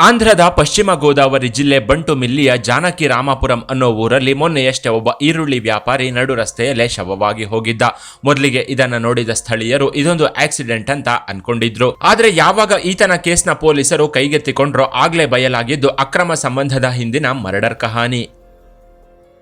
ಆಂಧ್ರದ ಪಶ್ಚಿಮ ಗೋದಾವರಿ ಜಿಲ್ಲೆ ಬಂಟು ಮಿಲ್ಲಿಯ ಜಾನಕಿ ರಾಮಾಪುರಂ ಅನ್ನೋ ಊರಲ್ಲಿ ಮೊನ್ನೆಯಷ್ಟೇ ಒಬ್ಬ ಈರುಳ್ಳಿ ವ್ಯಾಪಾರಿ ನಡು ರಸ್ತೆಯಲ್ಲೇ ಶವವಾಗಿ ಹೋಗಿದ್ದ. ಮೊದಲಿಗೆ ಇದನ್ನ ನೋಡಿದ ಸ್ಥಳೀಯರು ಇದೊಂದು ಆಕ್ಸಿಡೆಂಟ್ ಅಂತ ಅನ್ಕೊಂಡಿದ್ರು. ಆದ್ರೆ ಯಾವಾಗ ಈತನ ಕೇಸ್ನ ಪೊಲೀಸರು ಕೈಗೆತ್ತಿಕೊಂಡ್ರೋ ಆಗ್ಲೇ ಬಯಲಾಗಿದ್ದು ಅಕ್ರಮ ಸಂಬಂಧದ ಹಿಂದಿನ ಮರ್ಡರ್ ಕಹಾನಿ.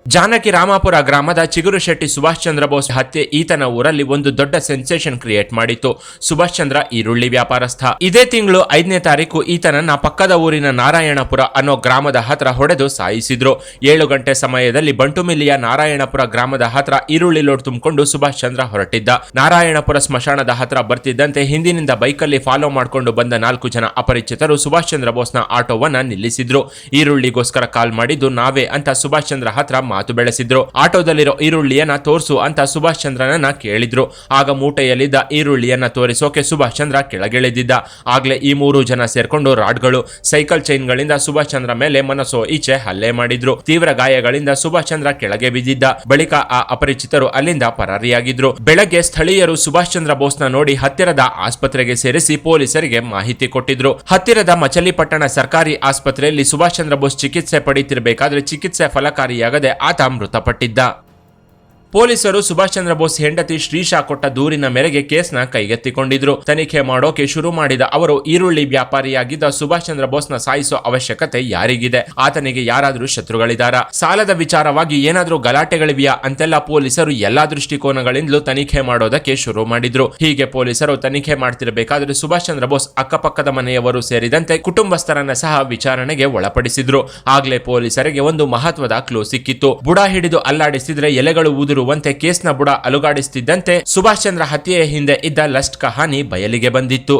ಜಾನಕಿ ರಾಮಾಪುರ ಗ್ರಾಮದ ಚಿಗುರು ಶೆಟ್ಟಿ ಸುಭಾಷ್ ಚಂದ್ರ ಬೋಸ್ ಹತ್ಯೆ ಈತನ ಊರಲ್ಲಿ ಒಂದು ದೊಡ್ಡ ಸೆನ್ಸೇಷನ್ ಕ್ರಿಯೇಟ್ ಮಾಡಿತ್ತು. ಸುಭಾಷ್ ಚಂದ್ರ ಈರುಳ್ಳಿ ವ್ಯಾಪಾರಸ್ಥ. ಇದೇ ತಿಂಗಳು ಐದನೇ ತಾರೀಕು ಈತನನ್ನ ಪಕ್ಕದ ಊರಿನ ನಾರಾಯಣಪುರ ಅನ್ನೋ ಗ್ರಾಮದ ಹತ್ರ ಹೊಡೆದು ಸಾಯಿಸಿದ್ರು. ಏಳು ಗಂಟೆ ಸಮಯದಲ್ಲಿ ಬಂಟುಮಿಲಿಯ ನಾರಾಯಣಪುರ ಗ್ರಾಮದ ಹತ್ರ ಈರುಳ್ಳಿ ಲೋಡ್ ತುಂಬಿಕೊಂಡು ಸುಭಾಷ್ ಚಂದ್ರ ಹೊರಟಿದ್ದ. ನಾರಾಯಣಪುರ ಸ್ಮಶಾನದ ಹತ್ರ ಬರ್ತಿದ್ದಂತೆ ಹಿಂದಿನಿಂದ ಬೈಕಲ್ಲಿ ಫಾಲೋ ಮಾಡಿಕೊಂಡು ಬಂದ ನಾಲ್ಕು ಜನ ಅಪರಿಚಿತರು ಸುಭಾಷ್ ಚಂದ್ರ ಬೋಸ್ನ ಆಟೋವನ್ನ ನಿಲ್ಲಿಸಿದ್ರು. ಈರುಳ್ಳಿಗೋಸ್ಕರ ಕಾಲ್ ಮಾಡಿದ್ದು ನಾವೇ ಅಂತ ಸುಭಾಷ್ ಚಂದ್ರ ಹತ್ರ ಮಾತು ಬೆಳೆಸಿದ್ರು. ಆಟೋದಲ್ಲಿರೋ ಈರುಳ್ಳಿಯನ್ನ ತೋರಿಸು ಅಂತ ಸುಭಾಷ್ ಚಂದ್ರನನ್ನ ಕೇಳಿದ್ರು. ಆಗ ಮೂಟೆಯಲ್ಲಿದ್ದ ಈರುಳ್ಳಿಯನ್ನ ತೋರಿಸೋಕೆ ಸುಭಾಷ್ ಚಂದ್ರ ಕೆಳಗಿಳಿದಿದ್ದ. ಆಗ್ಲೇ ಈ ಮೂರು ಜನ ಸೇರ್ಕೊಂಡು ರಾಡ್ಗಳು ಸೈಕಲ್ ಚೈನ್ಗಳಿಂದ ಸುಭಾಷ್ ಚಂದ್ರ ಮೇಲೆ ಮನಸ್ಸೋ ಈಚೆ ಹಲ್ಲೆ ಮಾಡಿದ್ರು. ತೀವ್ರ ಗಾಯಗಳಿಂದ ಸುಭಾಷ್ ಚಂದ್ರ ಕೆಳಗೆ ಬಿದ್ದಿದ್ದ. ಬಳಿಕ ಆ ಅಪರಿಚಿತರು ಅಲ್ಲಿಂದ ಪರಾರಿಯಾಗಿದ್ರು. ಬೆಳಗ್ಗೆ ಸ್ಥಳೀಯರು ಸುಭಾಷ್ ಚಂದ್ರ ಬೋಸ್ನ ನೋಡಿ ಹತ್ತಿರದ ಆಸ್ಪತ್ರೆಗೆ ಸೇರಿಸಿ ಪೊಲೀಸರಿಗೆ ಮಾಹಿತಿ ಕೊಟ್ಟಿದ್ರು. ಹತ್ತಿರದ ಮಚಲಿಪಟ್ಟಣ ಸರ್ಕಾರಿ ಆಸ್ಪತ್ರೆಯಲ್ಲಿ ಸುಭಾಷ್ ಚಂದ್ರ ಬೋಸ್ ಚಿಕಿತ್ಸೆ ಪಡೆಯುತ್ತಿರಬೇಕಾದ್ರೆ ಚಿಕಿತ್ಸೆ ಫಲಕಾರಿಯಾಗದೆ ಆತ ಮೃತಪಟ್ಟಿದ್ದ. ಪೊಲೀಸರು ಸುಭಾಷ್ ಚಂದ್ರ ಬೋಸ್ ಹೆಂಡತಿ ಶ್ರೀಶಾ ಕೊಟ್ಟ ದೂರಿನ ಮೇರೆಗೆ ಕೇಸ್ನ ಕೈಗೆತ್ತಿಕೊಂಡಿದ್ರು. ತನಿಖೆ ಮಾಡೋಕೆ ಶುರು ಮಾಡಿದ ಅವರು, ಈರುಳ್ಳಿ ವ್ಯಾಪಾರಿಯಾಗಿದ್ದ ಸುಭಾಷ್ ಚಂದ್ರ ಬೋಸ್ನ ಸಾಯಿಸೋ ಅವಶ್ಯಕತೆ ಯಾರಿಗಿದೆ? ಆತನಿಗೆ ಯಾರಾದ್ರೂ ಶತ್ರುಗಳಿದ್ದಾರ ಸಾಲದ ವಿಚಾರವಾಗಿ ಏನಾದ್ರೂ ಗಲಾಟೆಗಳಿವೆಯಾ? ಅಂತೆಲ್ಲ ಪೊಲೀಸರು ಎಲ್ಲಾ ದೃಷ್ಟಿಕೋನಗಳಿಂದಲೂ ತನಿಖೆ ಮಾಡೋದಕ್ಕೆ ಶುರು ಮಾಡಿದ್ರು. ಹೀಗೆ ಪೊಲೀಸರು ತನಿಖೆ ಮಾಡ್ತಿರಬೇಕಾದ್ರೆ ಸುಭಾಷ್ ಚಂದ್ರ ಬೋಸ್ ಅಕ್ಕಪಕ್ಕದ ಮನೆಯವರು ಸೇರಿದಂತೆ ಕುಟುಂಬಸ್ಥರನ್ನ ಸಹ ವಿಚಾರಣೆಗೆ ಒಳಪಡಿಸಿದ್ರು. ಆಗ್ಲೇ ಪೊಲೀಸರಿಗೆ ಒಂದು ಮಹತ್ವದ ಕ್ಲೂ ಸಿಕ್ಕಿತ್ತು. ಬುಡ ಹಿಡಿದು ಅಲ್ಲಾಡಿಸಿದ್ರೆ ಎಲೆಗಳು ಉದುರುವಂತೆ ಕೇಸ್ನ ಬುಡ ಅಲುಗಾಡಿಸುತ್ತಿದ್ದಂತೆ ಸುಭಾಷ್ ಚಂದ್ರ ಹತ್ಯೆಯ ಹಿಂದೆ ಇದ್ದ ಲಸ್ಟ್ ಕಹಾನಿ ಬಯಲಿಗೆ ಬಂದಿತ್ತು.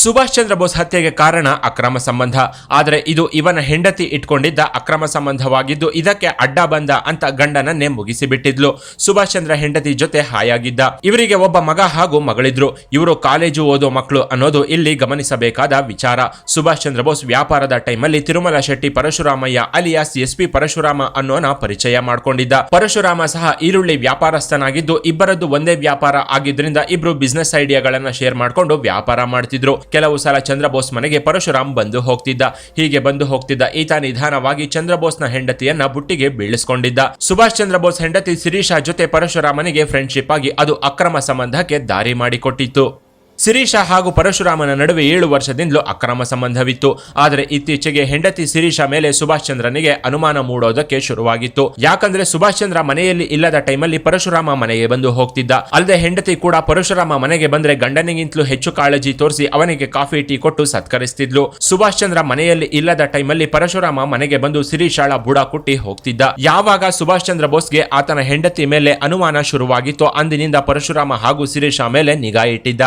ಸುಭಾಷ್ ಚಂದ್ರ ಬೋಸ್ ಹತ್ಯೆಗೆ ಕಾರಣ ಅಕ್ರಮ ಸಂಬಂಧ. ಆದರೆ ಇದು ಇವನ ಹೆಂಡತಿ ಇಟ್ಕೊಂಡಿದ್ದ ಅಕ್ರಮ ಸಂಬಂಧವಾಗಿದ್ದು ಇದಕ್ಕೆ ಅಡ್ಡ ಬಂದ ಅಂತ ಗಂಡನನ್ನೇ ಮುಗಿಸಿಬಿಟ್ಟಿದ್ಲು. ಸುಭಾಷ್ ಚಂದ್ರ ಹೆಂಡತಿ ಜೊತೆ ಹಾಯಾಗಿದ್ದ. ಇವರಿಗೆ ಒಬ್ಬ ಮಗ ಹಾಗೂ ಮಗಳಿದ್ರು. ಇವರು ಕಾಲೇಜು ಓದೋ ಮಕ್ಕಳು ಅನ್ನೋದು ಇಲ್ಲಿ ಗಮನಿಸಬೇಕಾದ ವಿಚಾರ. ಸುಭಾಷ್ ಚಂದ್ರ ಬೋಸ್ ವ್ಯಾಪಾರದ ಟೈಮಲ್ಲಿ Tirumala Shetty Parashuramaiah alias S P Parashurama unknown ಪರಿಚಯ ಮಾಡ್ಕೊಂಡಿದ್ದ. ಪರಶುರಾಮ ಸಹ ಈರುಳ್ಳಿ ವ್ಯಾಪಾರಸ್ಥನಾಗಿದ್ದು, ಇಬ್ಬರದ್ದು ಒಂದೇ ವ್ಯಾಪಾರ ಆಗಿದ್ರಿಂದ ಇಬ್ರು ಬಿಸ್ನೆಸ್ ಐಡಿಯಾಗಳನ್ನ ಶೇರ್ ಮಾಡ್ಕೊಂಡು ವ್ಯಾಪಾರ ಮಾಡ್ತಿದ್ರು. ಕೆಲವು ಸಲ ಚಂದ್ರಬೋಸ್ ಮನೆಗೆ ಪರಶುರಾಮ್ ಬಂದು ಹೋಗ್ತಿದ್ದ. ಹೀಗೆ ಬಂದು ಹೋಗ್ತಿದ್ದ ಈತ ನಿಧಾನವಾಗಿ ಚಂದ್ರಬೋಸ್ನ ಹೆಂಡತಿಯನ್ನ ಬುಟ್ಟಿಗೆ ಬೀಳಿಸಿಕೊಂಡಿದ್ದ. ಸುಭಾಷ್ ಚಂದ್ರಬೋಸ್ ಹೆಂಡತಿ ಶಿರೀಷಾ ಜೊತೆ ಪರಶುರಾಮನಿಗೆ ಫ್ರೆಂಡ್ಶಿಪ್ ಆಗಿ ಅದು ಅಕ್ರಮ ಸಂಬಂಧಕ್ಕೆ ದಾರಿ ಮಾಡಿಕೊಟ್ಟಿತ್ತು. ಶಿರೀಷಾ ಹಾಗೂ ಪರಶುರಾಮನ ನಡುವೆ ಏಳು ವರ್ಷದಿಂದಲೂ ಅಕ್ರಮ ಸಂಬಂಧವಿತ್ತು. ಆದರೆ ಇತ್ತೀಚೆಗೆ ಹೆಂಡತಿ ಶಿರೀಷ ಮೇಲೆ ಸುಭಾಷ್ ಚಂದ್ರನಿಗೆ ಅನುಮಾನ ಮೂಡೋದಕ್ಕೆ ಶುರುವಾಗಿತ್ತು. ಯಾಕಂದ್ರೆ ಸುಭಾಷ್ ಚಂದ್ರ ಮನೆಯಲ್ಲಿ ಇಲ್ಲದ ಟೈಮಲ್ಲಿ ಪರಶುರಾಮ ಮನೆಗೆ ಬಂದು ಹೋಗ್ತಿದ್ದ. ಅಲ್ಲದೆ ಹೆಂಡತಿ ಕೂಡ ಪರಶುರಾಮ ಮನೆಗೆ ಬಂದ್ರೆ ಗಂಡನಿಗಿಂತಲೂ ಹೆಚ್ಚು ಕಾಳಜಿ ತೋರಿಸಿ ಅವನಿಗೆ ಕಾಫಿ, ಟೀ ಕೊಟ್ಟು ಸತ್ಕರಿಸ್ತಿದ್ಲು. ಸುಭಾಷ್ ಚಂದ್ರ ಮನೆಯಲ್ಲಿ ಇಲ್ಲದ ಟೈಮಲ್ಲಿ ಪರಶುರಾಮ ಮನೆಗೆ ಬಂದು ಶಿರೀಷಾಳ ಬುಡ ಕುಟ್ಟಿ ಹೋಗ್ತಿದ್ದ. ಯಾವಾಗ ಸುಭಾಷ್ ಚಂದ್ರ ಬೋಸ್ಗೆ ಆತನ ಹೆಂಡತಿ ಮೇಲೆ ಅನುಮಾನ ಶುರುವಾಗಿತ್ತು ಅಂದಿನಿಂದ ಪರಶುರಾಮ ಹಾಗೂ ಶಿರೀಷಾ ಮೇಲೆ ನಿಗಾ ಇಟ್ಟಿದ್ದ.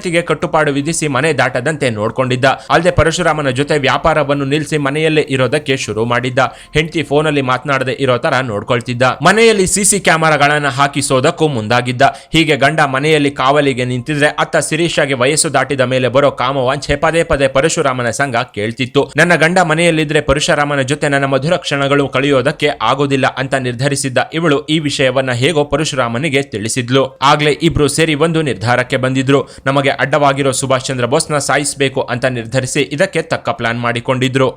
ಹೆಂಡತಿಗೆ ಕಟ್ಟುಪಾಡು ವಿಧಿಸಿ ಮನೆ ದಾಟದಂತೆ ನೋಡ್ಕೊಂಡಿದ್ದ. ಅಲ್ಲದೆ ಪರಶುರಾಮನ ಜೊತೆ ವ್ಯಾಪಾರವನ್ನು ನಿಲ್ಲಿಸಿ ಮನೆಯಲ್ಲೇ ಇರೋದಕ್ಕೆ ಶುರು ಮಾಡಿದ್ದ. ಹೆಂಡತಿ ಫೋನಲ್ಲಿ ಮಾತನಾಡದೆ ಇರೋ ತರ ನೋಡ್ಕೊಳ್ತಿದ್ದ. ಮನೆಯಲ್ಲಿ ಸಿಸಿ ಕ್ಯಾಮೆರಾಗಳನ್ನ ಹಾಕಿಸೋದಕ್ಕೂ ಮುಂದಾಗಿದ್ದ. ಹೀಗೆ ಗಂಡ ಮನೆಯಲ್ಲಿ ಕಾವಲಿಗೆ ನಿಂತಿದ್ರೆ ಅತ್ತ ಸಿರೀಶಾಗೆ ವಯಸ್ಸು ದಾಟಿದ ಮೇಲೆ ಬರೋ ಕಾಮವಾಂಚೆ ಪದೇ ಪದೇ ಪರಶುರಾಮನ ಸಂಘ ಕೇಳ್ತಿತ್ತು. ನನ್ನ ಗಂಡ ಮನೆಯಲ್ಲಿದ್ರೆ ಪರಶುರಾಮನ ಜೊತೆ ನನ್ನ ಮಧುರ ಕ್ಷಣಗಳು ಕಳೆಯೋದಕ್ಕೆ ಆಗೋದಿಲ್ಲ ಅಂತ ನಿರ್ಧರಿಸಿದ್ದ ಇವಳು ಈ ವಿಷಯವನ್ನ ಹೇಗೋ ಪರಶುರಾಮನಿಗೆ ತಿಳಿಸಿದ್ಲು. ಆಗ್ಲೇ ಇಬ್ರು ಸೇರಿ ಒಂದು ನಿರ್ಧಾರಕ್ಕೆ ಬಂದಿದ್ರು. ನಮಗೆ ಅಡ್ಡವಾಗಿರೋ ಸುಭಾಷ್ ಚಂದ್ರ ಬೋಸ್ನ ಸಾಯಿಸಬೇಕು ಅಂತ ನಿರ್ಧರಿಸಿ ಇದಕ್ಕೆ ತಕ್ಕ ಪ್ಲಾನ್ ಮಾಡಿಕೊಂಡಿದ್ರು.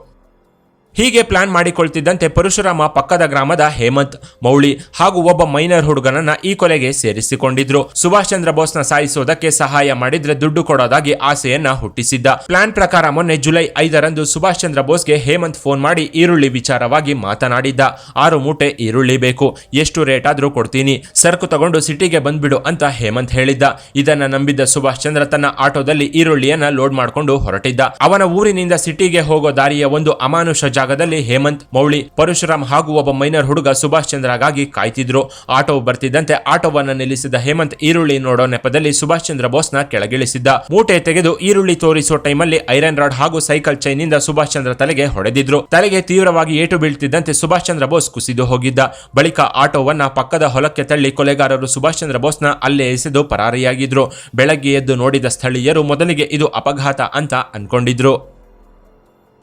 ಹೀಗೆ ಪ್ಲಾನ್ ಮಾಡಿಕೊಳ್ತಿದ್ದಂತೆ ಪರಶುರಾಮ ಪಕ್ಕದ ಗ್ರಾಮದ ಹೇಮಂತ್, ಮೌಳಿ ಹಾಗೂ ಒಬ್ಬ ಮೈನರ್ ಹುಡುಗನನ್ನ ಈ ಕೊಲೆಗೆ ಸೇರಿಸಿಕೊಂಡಿದ್ರು. ಸುಭಾಷ್ ಚಂದ್ರ ಬೋಸ್ನ ಸಾಯಿಸೋದಕ್ಕೆ ಸಹಾಯ ಮಾಡಿದ್ರೆ ದುಡ್ಡು ಕೊಡೋದಾಗಿ ಆಸೆಯನ್ನ ಹುಟ್ಟಿಸಿದ್ದ. ಪ್ಲಾನ್ ಪ್ರಕಾರ ಮೊನ್ನೆ ಜುಲೈ ಐದರಂದು ಸುಭಾಷ್ ಚಂದ್ರ ಬೋಸ್ಗೆ ಹೇಮಂತ್ ಫೋನ್ ಮಾಡಿ ಈರುಳ್ಳಿ ವಿಚಾರವಾಗಿ ಮಾತನಾಡಿದ್ದ. ಆರು ಮೂಟೆ ಈರುಳ್ಳಿ ಬೇಕು, ಎಷ್ಟು ರೇಟ್ ಆದ್ರೂ ಕೊಡ್ತೀನಿ, ಸರಕು ತಗೊಂಡು ಸಿಟಿಗೆ ಬಂದ್ಬಿಡು ಅಂತ ಹೇಮಂತ್ ಹೇಳಿದ್ದ. ಇದನ್ನ ನಂಬಿದ್ದ ಸುಭಾಷ್ ಚಂದ್ರ ತನ್ನ ಆಟೋದಲ್ಲಿ ಈರುಳ್ಳಿಯನ್ನ ಲೋಡ್ ಮಾಡಿಕೊಂಡು ಹೊರಟಿದ್ದ. ಅವನ ಊರಿನಿಂದ ಸಿಟಿಗೆ ಹೋಗೋ ದಾರಿಯ ಒಂದು ಅಮಾನುಷ ಜಾಗದಲ್ಲಿ ಹೇಮಂತ್, ಮೌಳಿ ಪರಶುರಾಮ್ ಹಾಗೂ ಒಬ್ಬ ಮೈನರ್ ಹುಡುಗ ಸುಭಾಷ್ ಚಂದ್ರಗಾಗಿ ಕಾಯ್ತಿದ್ರು. ಆಟೋ ಬರ್ತಿದ್ದಂತೆ ಆಟೋವನ್ನ ನಿಲ್ಲಿಸಿದ ಹೇಮಂತ್ ಈರುಳ್ಳಿ ನೋಡೋ ನೆಪದಲ್ಲಿ ಸುಭಾಷ್ ಚಂದ್ರ ಬೋಸ್ನ ಕೆಳಗಿಳಿಸಿದ್ದ. ಮೂಟೆ ತೆಗೆದು ಈರುಳ್ಳಿ ತೋರಿಸೋ ಟೈಮಲ್ಲಿ ಐರನ್ ರಾಡ್ ಹಾಗೂ ಸೈಕಲ್ ಚೈನಿಂದ ಸುಭಾಷ್ ಚಂದ್ರ ತಲೆಗೆ ಹೊಡೆದಿದ್ರು. ತಲೆಗೆ ತೀವ್ರವಾಗಿ ಏಟು ಬೀಳ್ತಿದ್ದಂತೆ ಸುಭಾಷ್ ಚಂದ್ರ ಬೋಸ್ ಕುಸಿದು ಹೋಗಿದ್ದ. ಬಳಿಕ ಆಟೋವನ್ನ ಪಕ್ಕದ ಹೊಲಕ್ಕೆ ತಳ್ಳಿ ಕೊಲೆಗಾರರು ಸುಭಾಷ್ ಚಂದ್ರ ಬೋಸ್ನ ಅಲ್ಲೇ ಎಸೆದು ಪರಾರಿಯಾಗಿದ್ರು. ಬೆಳಗ್ಗೆ ಎದ್ದು ನೋಡಿದ ಸ್ಥಳೀಯರು ಮೊದಲಿಗೆ ಇದು ಅಪಘಾತ ಅಂತ ಅನ್ಕೊಂಡಿದ್ರು.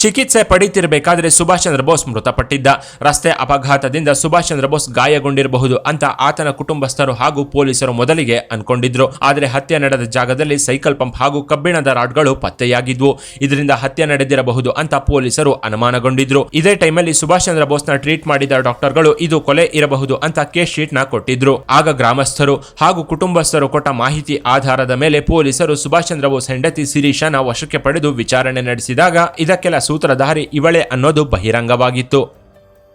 ಚಿಕಿತ್ಸೆ ಪಡೆಯುತ್ತಿರಬೇಕಾದರೆ ಸುಭಾಷ್ ಚಂದ್ರ ಬೋಸ್ ಮೃತಪಟ್ಟಿದ್ದ. ರಸ್ತೆ ಅಪಘಾತದಿಂದ ಸುಭಾಷ್ ಚಂದ್ರ ಬೋಸ್ ಗಾಯಗೊಂಡಿರಬಹುದು ಅಂತ ಆತನ ಕುಟುಂಬಸ್ಥರು ಹಾಗೂ ಪೊಲೀಸರು ಮೊದಲಿಗೆ ಅನ್ಕೊಂಡಿದ್ರು. ಆದರೆ ಹತ್ಯೆ ನಡೆದ ಜಾಗದಲ್ಲಿ ಸೈಕಲ್ ಪಂಪ್ ಹಾಗೂ ಕಬ್ಬಿಣದ ರಾಡ್ಗಳು ಪತ್ತೆಯಾಗಿದ್ವು. ಇದರಿಂದ ಹತ್ಯೆ ನಡೆದಿರಬಹುದು ಅಂತ ಪೊಲೀಸರು ಅನುಮಾನಗೊಂಡಿದ್ರು. ಇದೇ ಟೈಮಲ್ಲಿ ಸುಭಾಷ್ ಚಂದ್ರ ಬೋಸ್ನ ಟ್ರೀಟ್ ಮಾಡಿದ ಡಾಕ್ಟರ್ಗಳು, ಇದು ಕೊಲೆ ಇರಬಹುದು ಅಂತ ಕೇಸ್ ಶೀಟ್ನ ಕೊಟ್ಟಿದ್ರು. ಆಗ ಗ್ರಾಮಸ್ಥರು ಹಾಗೂ ಕುಟುಂಬಸ್ಥರು ಕೊಟ್ಟ ಮಾಹಿತಿ ಆಧಾರದ ಮೇಲೆ ಪೊಲೀಸರು ಸುಭಾಷ್ ಚಂದ್ರ ಬೋಸ್ ಹೆಂಡತಿ ಸಿರೀಶನ ವಶಕ್ಕೆ ಪಡೆದು ವಿಚಾರಣೆ ನಡೆಸಿದಾಗ ಇದಕ್ಕೆಲ್ಲ ಸೂತ್ರಧಾರಿ ಇವಳೆ ಅನ್ನೋದು ಬಹಿರಂಗವಾಗಿತ್ತು.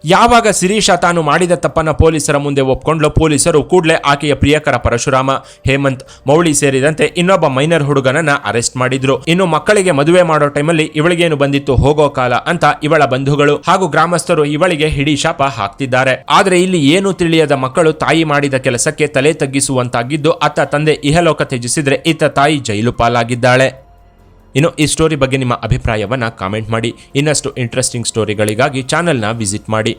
ಯಾವಾಗ ಸಿರೀಶ ತಾನು ಮಾಡಿದ ತಪ್ಪನ್ನು ಪೊಲೀಸರ ಮುಂದೆ ಒಪ್ಕೊಂಡ್ಲು ಪೊಲೀಸರು ಕೂಡಲೇ ಆಕೆಯ ಪ್ರಿಯಕರ ಪರಶುರಾಮ, ಹೇಮಂತ್, ಮೌಳಿ ಸೇರಿದಂತೆ ಇನ್ನೊಬ್ಬ ಮೈನರ್ ಹುಡುಗನನ್ನ ಅರೆಸ್ಟ್ ಮಾಡಿದ್ರು. ಇನ್ನು ಮಕ್ಕಳಿಗೆ ಮದುವೆ ಮಾಡೋ ಟೈಮಲ್ಲಿ ಇವಳಿಗೇನು ಬಂದಿತ್ತು ಹೋಗೋ ಕಾಲ ಅಂತ ಇವಳ ಬಂಧುಗಳು ಹಾಗೂ ಗ್ರಾಮಸ್ಥರು ಇವಳಿಗೆ ಹಿಡಿ ಶಾಪ ಹಾಕ್ತಿದ್ದಾರೆ. ಆದರೆ ಇಲ್ಲಿ ಏನು ತಿಳಿಯದ ಮಕ್ಕಳು ತಾಯಿ ಮಾಡಿದ ಕೆಲಸಕ್ಕೆ ತಲೆ ತಗ್ಗಿಸುವಂತಾಗಿದ್ದು ಅತ್ತ ತಂದೆ ಇಹಲೋಕ ತ್ಯಜಿಸಿದ್ರೆ ಇತ್ತ ತಾಯಿ ಜೈಲು ಪಾಲಾಗಿದ್ದಾಳೆ. ಇನ್ನು ಈ ಸ್ಟೋರಿ ಬಗ್ಗೆ ನಿಮ್ಮ ಅಭಿಪ್ರಾಯವನ್ನು ಕಾಮೆಂಟ್ ಮಾಡಿ. ಇನ್ನಷ್ಟು ಇಂಟ್ರೆಸ್ಟಿಂಗ್ ಸ್ಟೋರಿಗಳಿಗಾಗಿ ಚಾನೆಲ್ನ ವಿಸಿಟ್ ಮಾಡಿ.